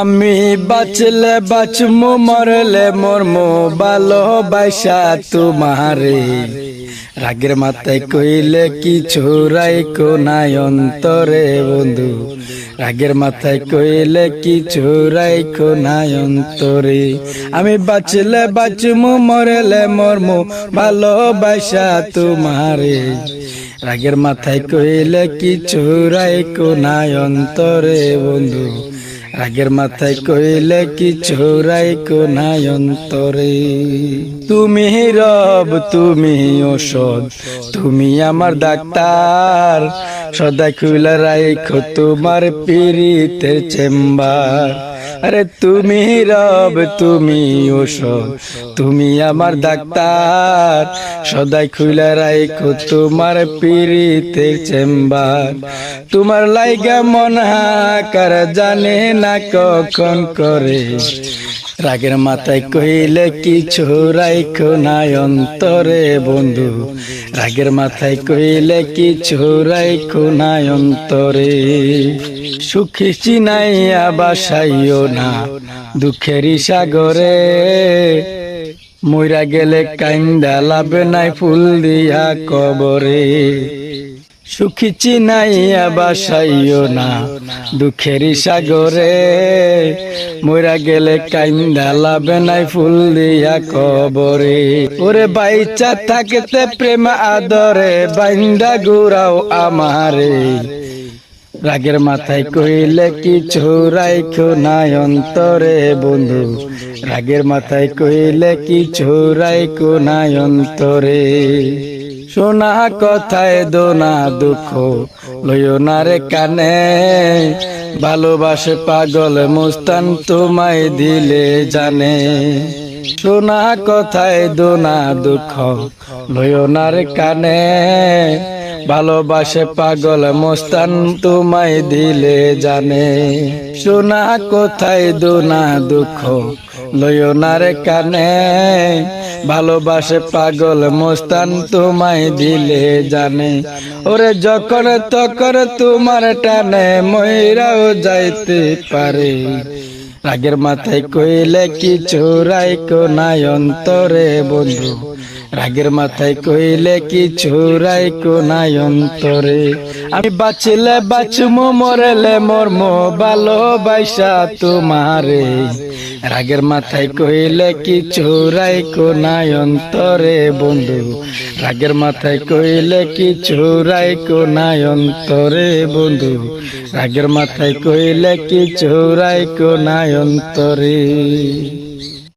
আমি বাঁচলে বাঁচমু, মরলে মরমু ভালোবাসা তোমারে। রাগের মাথায় কইলে কিছু রাইকো নাই অন্তরে বন্ধু। রাগের মাথায় কইলে কিছু রাইকো নাই অন্তরে। আমি বাঁচলে বাঁচমু, মরলে মরমু ভালোবাসা তোমারে। রাগের মাথায় কইলে কিছু রাইকো নাই অন্তরে বন্ধু। রাগের মাথায় কইলে কি ছোড়াই কো নাই অন্তরে তুমি রব, তুমি ওষুধ তুমি আমার ডাক্তার। সদা খুলে রাইখো তোমার পিরিতের চেম্বার। আরে তুমি রব, তুমি ওষুধ তুমি আমার ডাক্তার। সদাই খুলে রাখো তোমার পিড়িতে চেম্বার। তোমার লাইগা মন হাকার জানে না কখন করে। রাগের মাথায় কইলে কিছু রাইখো নাই অন্তরে বন্ধু? রাগের মাথায় কইলে কিছু রাইখো নাই অন্তরে? সুখী চিনাইয়া বাসাইও না, দুঃখেরই সাগরে। মইরা গেলে কাইন্দা লাভে নাই ফুল দিয়া কবরে। সুখী চিনাইয়া বাসাইও না দুঃখেরই সাগরে মইরা গেলে কাইন্দা লাভে নাই ফুল দিয়া কবরে। ওরে বাইচা থাকতে প্রেম আদরে বাইন্দা গুড়াও আমারে। রাগের মাথায় কইলে কিছু রাইখো নাই অন্তরে বন্ধু? রাগের মাথায় কইলে কিছু রাইখো নাই অন্তরে। শোনা কথায় দোনা দুঃখ, লইও না রে কানে। ভালোবাসে পাগল মুস্তান তোমায় দিলে জানে। শোনা কথায় দোনা দুঃখ, লইও না রে কানে। ভালোবাসে পাগল মোস্তান তোমায় দিলে জানে। শোনা কোথায় দোনা দুঃখ, লইও না রে কানে। ভালোবাসে পাগল মোস্তান তোমায় দিলে জানে। ওরে যখন তখন তোমার টানে ময়রাও যাইতে পারে। রাগের মাথায় কইলে কিছু রাইকো নাই অন্তরে বন্ধু। রাগের মাথায় কইলে কিছু রাইকো নাই অন্তরে। আমি বাঁচলে বাঁচমু, মরলে মরম ভালোবাসা তোমারে। রাগের মাথায় কইলে কিছু রাইকো নাই অন্তরে বন্ধু। রাগের মাথায় কইলে কিছু রাইকো নাই অন্তরে বন্ধু। রাগের মাথায় কইলে কিছু রাইকো নাই অন্তরে